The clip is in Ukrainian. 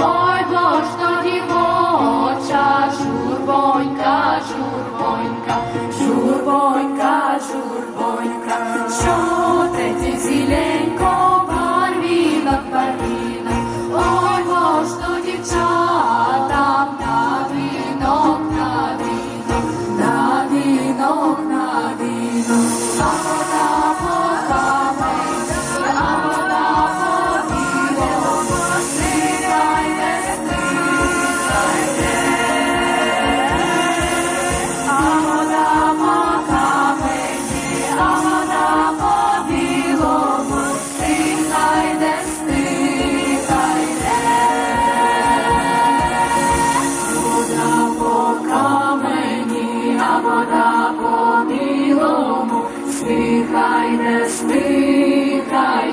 Ой, бо ж тоді хоча журбонька. вода по білому, стихай, не стихай.